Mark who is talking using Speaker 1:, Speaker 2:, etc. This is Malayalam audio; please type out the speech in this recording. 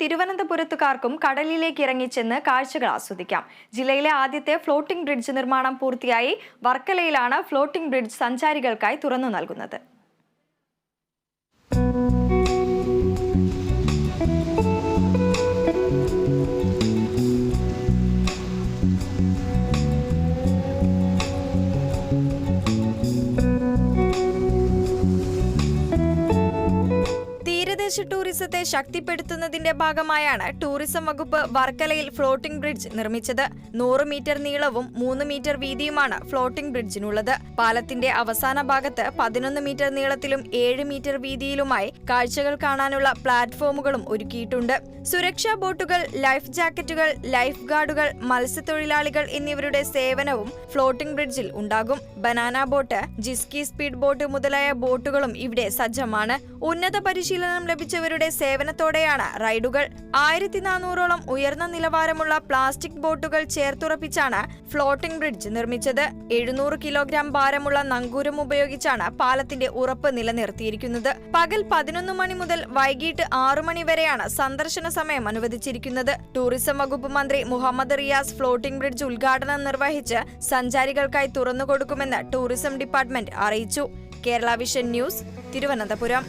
Speaker 1: തിരുവനന്തപുരത്തുകാർക്കും കടലിലേക്ക് ഇറങ്ങിച്ചെന്ന് കാഴ്ചകൾ ആസ്വദിക്കാം. ജില്ലയിലെ ആദ്യത്തെ ഫ്ലോട്ടിംഗ് ബ്രിഡ്ജ് നിർമ്മാണം പൂർത്തിയായി വർക്കലയിലാണ് ഫ്ലോട്ടിംഗ് ബ്രിഡ്ജ് സഞ്ചാരികൾക്കായി തുറന്നു നൽകുന്നത്. തീരദേശ ടൂറിസത്തെ ശക്തിപ്പെടുത്തുന്നതിന്റെ ഭാഗമായാണ് ടൂറിസം വകുപ്പ് വർക്കലയിൽ ഫ്ലോട്ടിംഗ് ബ്രിഡ്ജ് നിർമ്മിച്ചത്. നൂറ് മീറ്റർ നീളവും മൂന്ന് മീറ്റർ വീതിയുമാണ് ഫ്ലോട്ടിംഗ് ബ്രിഡ്ജിനുള്ളത്. പാലത്തിന്റെ അവസാന ഭാഗത്ത് പതിനൊന്ന് മീറ്റർ നീളത്തിലും ഏഴ് മീറ്റർ വീതിയിലുമായി കാഴ്ചകൾ കാണാനുള്ള പ്ലാറ്റ്ഫോമുകളും ഒരുക്കിയിട്ടുണ്ട്. സുരക്ഷാ ബോട്ടുകൾ ലൈഫ് ജാക്കറ്റുകൾ ലൈഫ് ഗാർഡുകൾ മത്സ്യത്തൊഴിലാളികൾ എന്നിവരുടെ സേവനവും ഫ്ലോട്ടിംഗ് ബ്രിഡ്ജിൽ ഉണ്ടാകും. Banana boat jet ski speed boat മുതലായ ബോട്ടുകളും ഇവിടെ സജ്ജമാണ്. ഉന്നത പരിശീലനം ലഭിച്ചവരുടെ സേവനത്തോടെയാണ് റൈഡുകൾ. ആയിരത്തി നാനൂറോളം ഉയർന്ന നിലവാരമുള്ള പ്ലാസ്റ്റിക് ബോട്ടുകൾ ചേർത്തുറപ്പിച്ചാണ് ഫ്ലോട്ടിംഗ് ബ്രിഡ്ജ് നിർമ്മിച്ചത്. എഴുന്നൂറ് കിലോഗ്രാം ഭാരമുള്ള നങ്കൂരം ഉപയോഗിച്ചാണ് പാലത്തിന്റെ ഉറപ്പ് നിലനിർത്തിയിരിക്കുന്നത്. പകൽ പതിനൊന്ന് മണി മുതൽ വൈകിട്ട് ആറു മണി വരെയാണ് സന്ദർശന സമയം അനുവദിച്ചിരിക്കുന്നത്. ടൂറിസം വകുപ്പ് മന്ത്രി മുഹമ്മദ് റിയാസ് ഫ്ലോട്ടിംഗ് ബ്രിഡ്ജ് ഉദ്ഘാടനം നിർവഹിച്ച് സഞ്ചാരികൾക്കായി തുറന്നുകൊടുക്കുമെന്ന് ടൂറിസം ഡിപ്പാർട്ട്മെന്റ് അറിയിച്ചു. Kerala Vision News Thiruvananthapuram.